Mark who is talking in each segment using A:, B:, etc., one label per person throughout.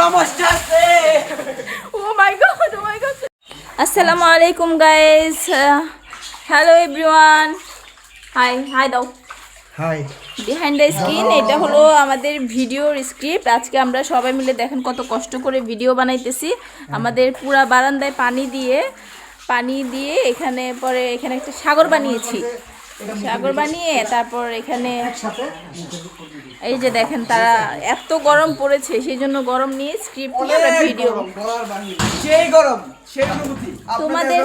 A: সমস্যা আছে.
B: আসসালামু আলাইকুম guys hello everyone hi hi দাও।
C: হাই
B: বিহাইন্ড দ্য স্ক্রিন এটা হলো আমাদের ভিডিওর স্ক্রিপ্ট আজকে আমরা সবাই মিলে দেখেন কত কষ্ট করে ভিডিও বানাইতেছি। আমাদের পুরা বারান্দায় পানি দিয়ে পানি দিয়ে এখানে পরে এখানে একটা সাগর বানিয়েছি। সাগর বানিয়ে তারপর এখানে এই যে দেখেন তারা এত গরম পড়েছে সেই জন্য গরম নিয়ে স্ক্রিপ্ট নিয়ে ভিডিও
A: সেই গরম
B: তোমাদের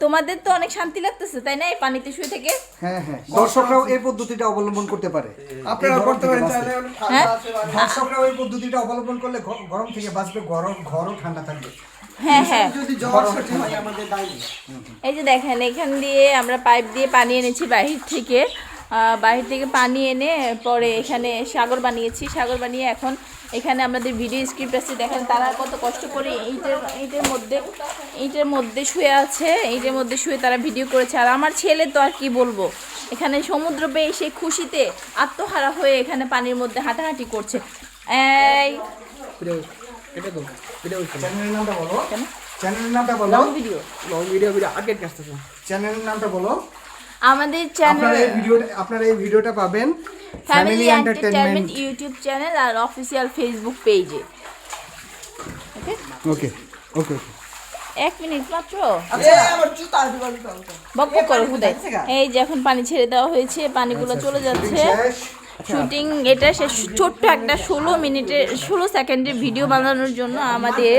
B: তোমাদের তো অনেক শান্তি লাগতেছে তাই না এই পানিতে শুয়ে থেকে?
C: হ্যাঁ হ্যাঁ। দর্শকরাও এই পদ্ধতিটা অবলম্বন করতে পারে।
A: আপনারা করতে পারেন। চাইলে
B: হ্যাঁ?
C: দর্শকরাও এই পদ্ধতিটা অবলম্বন করলে গরম থেকে বাঁচবে গরম ঘরও ঠান্ডা থাকবে।
B: হ্যাঁ হ্যাঁ।
A: হয়।
B: এই যে দেখেন এখান দিয়ে আমরা পাইপ দিয়ে পানি এনেছি বাহির থেকে। আহ, বাহির থেকে পানি এনে পরে এখানে সাগর বানিয়েছি। সাগর বানিয়ে এখন এখানে আমাদের ভিডিও স্ক্রিপ্ট আছে। দেখেন তারা কত কষ্ট করে এইটার এইটার মধ্যে এইটার মধ্যে শুয়ে আছে। এইটার মধ্যে শুয়ে তারা ভিডিও করেছে। আর আমার ছেলে তো আর কি বলব? এখানে সমুদ্র পেয়ে সে খুশিতে আত্মহারা হয়ে এখানে পানির মধ্যে হাঁটাহাঁটি করছে। এই
A: এটা তো ভিডিও
C: চ্যানেলের নামটা বলো।
B: কেন?
C: চ্যানেলের নামটা বলো।
B: Long video
A: long video video আগে কাজটা
C: চ্যানেলের নামটা বলো।
B: আমাদের
C: আপনারা এই ভিডিওটা আপনারা এই ভিডিওটা পাবেন
B: family
C: family entertainment
B: YouTube channel আর অফিসিয়াল ফেসবুক পেজে ওকে
C: ওকে ওকে ওকে
B: এক মিনিট মাত্র?
A: আচ্ছা।
B: করো হুদাই এই যে এখন পানি ছেড়ে দেওয়া হয়েছে পানিগুলো চলে যাচ্ছে।
C: শেষ।
B: শুটিং এটা শেষ ছোট্ট একটা ষোলো মিনিটের ষোলো সেকেন্ডের ভিডিও বানানোর জন্য আমাদের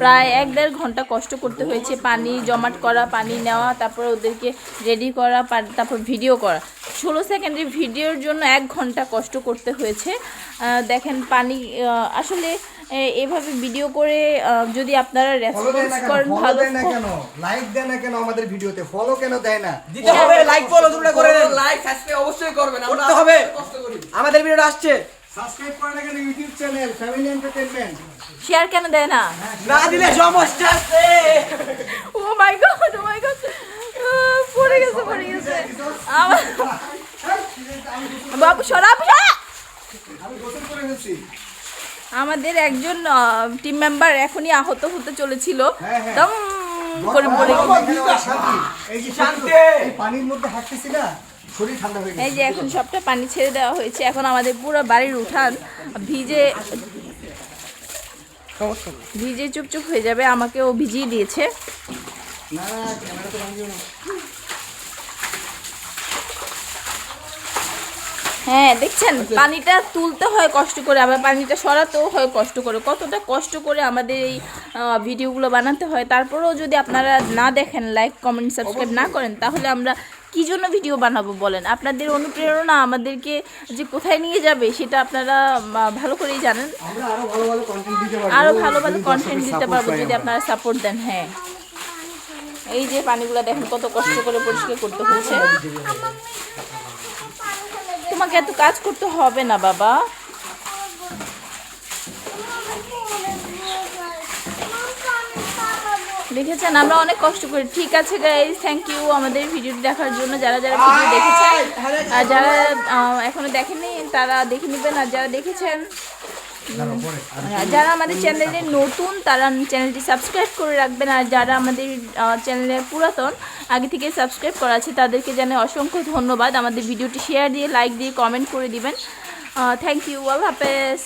B: প্রায় এক দেড় ঘণ্টা কষ্ট করতে হয়েছে। পানি জমাট করা পানি নেওয়া তারপর ওদেরকে রেডি করা তারপর ভিডিও করা। ষোলো সেকেন্ডের ভিডিওর জন্য এক ঘণ্টা কষ্ট করতে হয়েছে। দেখেন পানি আসলে এভাবে ভিডিও করে যদি আপনারা
C: ফলো
B: রেসপন্স করেন ভালো
C: কেন? লাইক দেয় না কেন আমাদের ভিডিওতে ফলো কেন দেয় না?
A: দিতে হবে লাইক ফলো তোমরা করে দেন। লাইক সাবস্ক্রাইব অবশ্যই করবেন। করতে হবে। আমাদের ভিডিওটা আসছে।
C: সাবস্ক্রাইব করে না কেন YouTube channel family entertainment.
B: Share কেন দেয় না?
A: না দিলে সমস্যা আছে।
B: Oh my god oh my god. পড়ে গেছে পড়ে গেছে। আমার বাবু সরা সরা।
C: আমি গোসল করে ফেলছি।
B: আমাদের একজন টিম মেম্বার এখনই আহত হতে চলেছিল।
C: হ্যাঁ, হ্যাঁ।
B: দম করে পড়ে গেছে।
C: এখানে আমার শান্তি। এই যে পানির মধ্যে হাঁটতেছি না শরীর ঠান্ডা হয়ে
B: এই যে এখন সবটা পানি ছেড়ে দেওয়া হয়েছে এখন আমাদের পুরো বাড়ির উঠান ভিজে ভিজে চুপচুপ হয়ে যাবে আমাকে ও ভিজিয়ে দিয়েছে।
C: না না ক্যামেরা তো ভাঙিও না
B: হ্যাঁ দেখছেন? পানিটা তুলতে হয় কষ্ট করে আবার পানিটা সরাতেও হয় কষ্ট করে। কতটা কষ্ট করে আমাদের এই ভিডিওগুলো বানাতে হয় তারপরেও যদি আপনারা না দেখেন লাইক কমেন্ট সাবস্ক্রাইব না করেন তাহলে আমরা কী জন্য ভিডিও বানাবো বলেন? আপনাদের অনুপ্রেরণা আমাদেরকে যে কোথায় নিয়ে যাবে সেটা আপনারা ভালো করেই জানেন। আরও ভালো ভালো কন্টেন্ট দিতে পারব। যদি আপনারা সাপোর্ট দেন হ্যাঁ। এই যে পানিগুলো দেখেন কত কষ্ট করে পরিষ্কার করতে হচ্ছে তোমাকে এত কাজ করতে হবে না বাবা। দেখেছেন আমরা অনেক কষ্ট করি। ঠিক আছে গাইজ থ্যাংক ইউ আমাদের ভিডিওটি দেখার জন্য। যারা যারা ভিডিও দেখেছেন আর যারা এখনও দেখেনি তারা দেখে নেবেন। আর যারা দেখেছেন যারা আমাদের চ্যানেলে নতুন তারা চ্যানেলটি সাবস্ক্রাইব করে রাখবেন। আর যারা আমাদের চ্যানেলে পুরাতন আগে থেকে সাবস্ক্রাইব করা আছে তাদেরকে জানাই অসংখ্য ধন্যবাদ। আমাদের ভিডিওটি শেয়ার দিয়ে লাইক দিয়ে কমেন্ট করে দিবেন। থ্যাংক ইউ আল্লাহ হাফেজ।